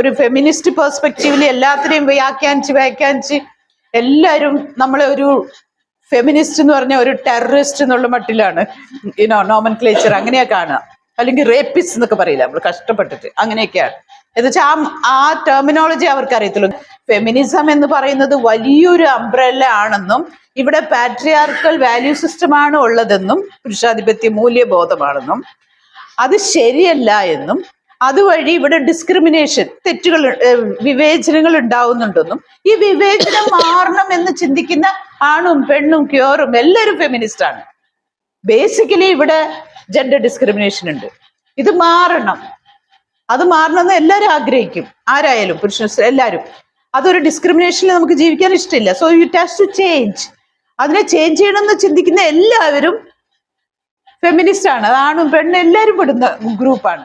ഒരു ഫെമിനിസ്റ്റ് പെർസ്പെക്റ്റീവിൽ എല്ലാത്തിനെയും വ്യാഖ്യാനിച്ച് വ്യാഖ്യാനിച്ച് എല്ലാവരും നമ്മളെ ഒരു ഫെമിനിസ്റ്റ് എന്ന് പറഞ്ഞ ഒരു ടെററിസ്റ്റ് എന്നുള്ള മട്ടിലാണ് ഇനോ നോമൻ ക്ലേച്ചർ അങ്ങനെയാ കാണുക. അല്ലെങ്കിൽ റേപ്പിസ്റ്റ് എന്നൊക്കെ പറയില്ല നമ്മൾ കഷ്ടപ്പെട്ടിട്ട് അങ്ങനെയൊക്കെയാണ്. എന്ന് വെച്ചാൽ ആ ആ ടെർമിനോളജി അവർക്ക് അറിയത്തുള്ളൂ ഫെമിനിസം എന്ന് പറയുന്നത് വലിയൊരു അംബ്രല്ല ആണെന്നും ഇവിടെ പാട്രിയാർക്കൽ വാല്യൂ സിസ്റ്റമാണ് ഉള്ളതെന്നും പുരുഷാധിപത്യ മൂല്യബോധമാണെന്നും അത് ശരിയല്ല എന്നും അതുവഴി ഇവിടെ ഡിസ്ക്രിമിനേഷൻ തെറ്റുകൾ വിവേചനങ്ങൾ ഉണ്ടാവുന്നുണ്ടെന്നും ഈ വിവേചനം മാറണം എന്ന് ചിന്തിക്കുന്ന ആണും പെണ്ണും ക്യോറും എല്ലാവരും ഫെമിനിസ്റ്റ് ആണ്. ബേസിക്കലി ഇവിടെ ജെൻഡർ ഡിസ്ക്രിമിനേഷൻ ഉണ്ട്. ഇത് മാറണം. അത് മാറണമെന്ന് എല്ലാവരും ആഗ്രഹിക്കും. ആരായാലും പുരുഷ എല്ലാവരും. അതൊരു ഡിസ്ക്രിമിനേഷനിൽ നമുക്ക് ജീവിക്കാൻ ഇഷ്ടമില്ല. So you has to change അതിനെ ചേഞ്ച് ചെയ്യണമെന്ന് ചിന്തിക്കുന്ന എല്ലാവരും ഫെമിനിസ്റ്റ് ആണ്. ആണും പെണ്ണും എല്ലാവരും പെടുന്ന ഗ്രൂപ്പാണ്